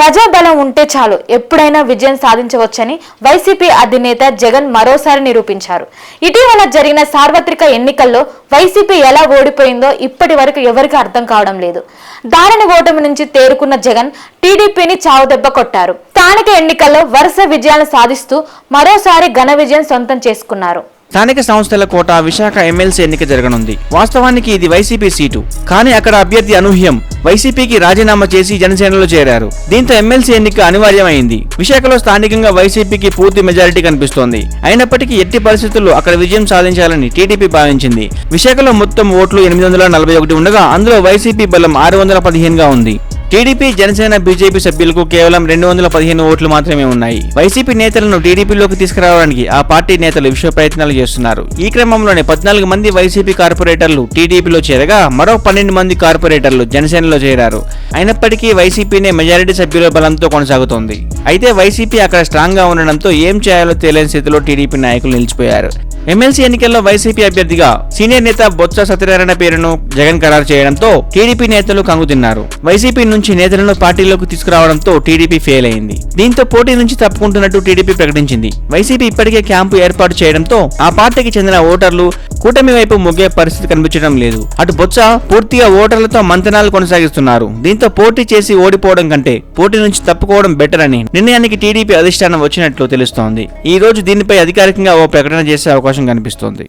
ప్రజాబలం ఉంటే చాలు ఎప్పుడైనా విజయం సాధించవచ్చని వైసీపీ అధినేత జగన్ మరోసారి నిరూపించారు. ఇటీవల జరిగిన సార్వత్రిక ఎన్నికల్లో వైసీపీ ఎలా ఓడిపోయిందో ఇప్పటి వరకు ఎవరికి అర్థం కావడం లేదు. దారుణ ఓటమి నుంచి తేరుకున్న జగన్ టీడీపీని చావుదెబ్బ కొట్టారు. స్థానిక ఎన్నికల్లో వరుస విజయాలు సాధిస్తూ మరోసారి ఘన విజయం సొంతం చేసుకున్నారు. స్థానిక సంస్థల కోట విశాఖ ఎమ్మెల్సీ ఎన్నిక జరగనుంది. వాస్తవానికి ఇది వైసీపీ సీటు. కానీ అక్కడ అభ్యర్థి అనూహ్యం. వైసీపీకి రాజీనామా చేసి జనసేనలో చేరారు. దీంతో ఎమ్మెల్సీ ఎన్నిక అనివార్యమైంది. విశాఖలో స్థానికంగా వైసీపీకి పూర్తి మెజారిటీ కనిపిస్తోంది. అయినప్పటికీ ఎట్టి పరిస్థితుల్లో అక్కడ విజయం సాధించాలని టీడీపీ భావించింది. విశాఖలో మొత్తం ఓట్లు ఎనిమిది వందల నలభై ఒకటి ఉండగా అందులో వైసీపీ బలం ఆరు వందల పదిహేనుగా ఉంది. టీడీపీ జనసేన బీజేపీ సభ్యులకు కేవలం రెండు వందల పదిహేను ఓట్లు మాత్రమే ఉన్నాయి. వైసీపీ నేతలను టీడీపీలోకి తీసుకురావడానికి ఆ పార్టీ నేతలు విశ్వ ప్రయత్నాలు చేస్తున్నారు. ఈ క్రమంలోనే పద్నాలుగు మంది వైసీపీ కార్పొరేటర్లు టీడీపీలో చేరగా మరో పన్నెండు మంది కార్పొరేటర్లు జనసేనలో చేరారు. అయినప్పటికీ వైసీపీనే మెజారిటీ సభ్యుల బలంతో కొనసాగుతోంది. అయితే వైసీపీ అక్కడ స్ట్రాంగ్గా ఉండడంతో ఏం చేయాలో తెలియని స్థితిలో టీడీపీ నాయకులు నిలిచిపోయారు. ఎమ్మెల్సీ ఎన్నికల్లో వైసీపీ అభ్యర్థిగా సీనియర్ నేత బొత్స సత్యనారాయణ పేరును జగన్ ఖరారు చేయడంతో టీడీపీ నేతలు కంగుతిన్నారు వైసీపీ నుంచి నేతలను పార్టీలోకి తీసుకురావడంతో టీడీపీ ఫెయిల్ అయింది. దీంతో పోటీ నుంచి తప్పుకుంటున్నట్టు టీడీపీ ప్రకటించింది. వైసీపీ ఇప్పటికే క్యాంపు ఏర్పాటు చేయడంతో ఆ పార్టీకి చెందిన ఓటర్లు కూటమి వైపు మొగ్గే పరిస్థితి కనిపించడం లేదు. అటు బొత్స పూర్తిగా ఓటర్లతో మంతనాలు కొనసాగిస్తున్నారు. దీంతో పోటీ చేసి ఓడిపోవడం కంటే పోటీ నుంచి తప్పుకోవడం బెటర్ అని నిర్ణయానికి టీడీపీ అధిష్టానం వచ్చినట్లు తెలుస్తోంది. ఈ రోజు దీనిపై అధికారికంగా ఓ ప్రకటన చేసే అవకాశం కనిపిస్తోంది.